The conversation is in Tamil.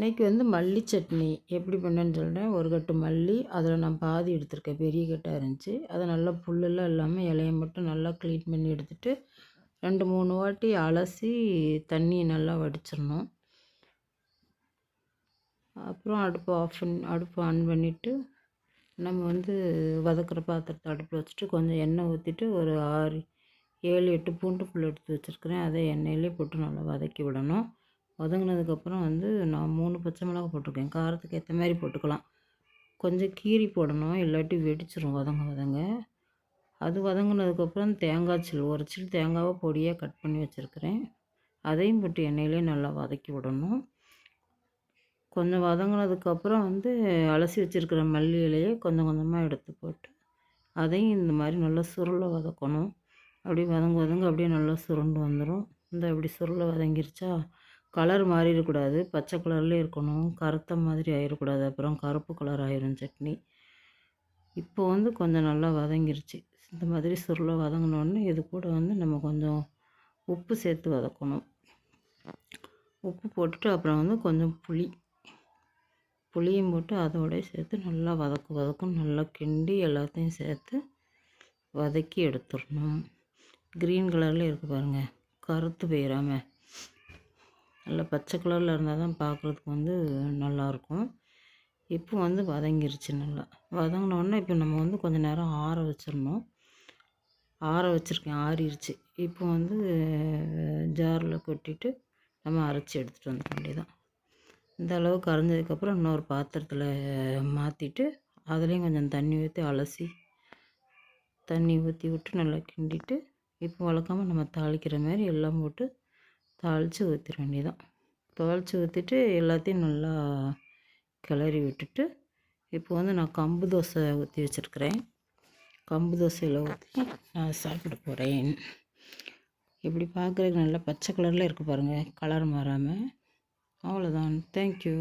இன்றைக்கி வந்து மல்லி சட்னி எப்படி பண்ணேன்னு சொல்கிறேன் ஒரு கட்டு மல்லி அதில் நான் பாதி எடுத்திருக்கேன். பெரிய கட்டாக இருந்துச்சு. அதை நல்லா புல்லெல்லாம் இல்லாமல் இலையை மட்டும் நல்லா க்ளீன் பண்ணி எடுத்துட்டு ரெண்டு மூணு வாட்டி அலசி தண்ணியை நல்லா வடிச்சிடணும். அப்புறம் அடுப்பு ஆஃப் பண்ணி அடுப்பு ஆன் பண்ணிவிட்டு நம்ம வந்து வதக்கிற பாத்திரத்தை அடுப்பில் வச்சுட்டு கொஞ்சம் எண்ணெய் ஊற்றிட்டு ஒரு ஆறு ஏழு எட்டு பூண்டு புல் எடுத்து வச்சுருக்கிறேன். அதை எண்ணெயிலே போட்டு நல்லா வதக்கி விடணும். வதங்கினதுக்கப்புறம் வந்து நான் மூணு பச்சை மிளகா போட்டிருக்கேன். காரத்துக்கு ஏற்ற மாதிரி போட்டுக்கலாம். கொஞ்சம் கீரி போடணும் இல்லாட்டி வெடிச்சிரும் வதங்க வதங்க. அது வதங்கினதுக்கப்புறம் தேங்காய் சில் ஒரு சில் தேங்காவை பொடியாக கட் பண்ணி வச்சுருக்கிறேன். அதையும் போட்டு எண்ணெயிலே நல்லா வதக்கி விடணும். கொஞ்சம் வதங்கினதுக்கப்புறம் வந்து அலசி வச்சுருக்கிற மல்லி இலையை கொஞ்சம் கொஞ்சமாக எடுத்து போட்டு அதையும் இந்த மாதிரி நல்லா சுருளை வதக்கணும். அப்படியே வதங்க வதங்க அப்படியே நல்லா சுருண்டு வந்துடும் இந்த அப்படி சுருளை வதங்கிருச்சா கலர் மாறிடக்கூடாது. பச்சை கலர்லேயே இருக்கணும். கருத்த மாதிரி ஆயிடக்கூடாது. அப்புறம் கருப்பு கலர் ஆயிரும் சட்னி. இப்போ வந்து கொஞ்சம் நல்லா வதங்கிருச்சு. இந்த மாதிரி சுருளை வதங்கினோடனே இது கூட வந்து நம்ம கொஞ்சம் உப்பு சேர்த்து வதக்கணும். உப்பு போட்டுட்டு அப்புறம் வந்து கொஞ்சம் புளி. புளியும் போட்டு அதோடய சேர்த்து நல்லா வதக்கு வதக்கும் நல்லா கிண்டி எல்லாத்தையும் சேர்த்து வதக்கி எடுத்துடணும். க்ரீன் கலரில் இருக்குது பாருங்கள் கருத்து போயிடாமல் நல்லா பச்சை கலரில் இருந்தால் தான் பார்க்குறதுக்கு வந்து நல்லாயிருக்கும் இப்போ வந்து வதங்கிருச்சு நல்லா. வதங்கினோடனே இப்போ நம்ம வந்து கொஞ்சம் நேரம் ஆற வச்சிடணும். ஆற வச்சுருக்கேன் ஆறிடுச்சு இப்போ வந்து ஜாரில் கொட்டிட்டு நம்ம அரைச்சி எடுத்துகிட்டு வந்துட வேண்டியதான் இந்த அளவுக்கு அரைஞ்சதுக்கப்புறம் இன்னொரு பாத்திரத்தில் மாற்றிட்டு அதுலேயும் கொஞ்சம் தண்ணி ஊற்றி அலசி தண்ணி ஊற்றி விட்டு நல்லா கிண்டிட்டு இப்போ வளர்க்காமல் நம்ம தாளிக்கிற மாதிரி எல்லாம் போட்டு தாளித்து ஊற்றிட வேண்டியதான் தாளித்து ஊற்றிட்டு எல்லாத்தையும் நல்லா கிளறி விட்டுட்டு இப்போ வந்து நான் கம்பு தோசை ஊற்றி வச்சுருக்கிறேன். கம்பு தோசையில் ஊற்றி நான் சாப்பிட போகிறேன் இப்படி பார்க்குறதுக்கு நல்லா பச்சை கலரில் இருக்குது பாருங்கள் கலர் மாறாமல் அவ்வளோதான் தேங்க்யூ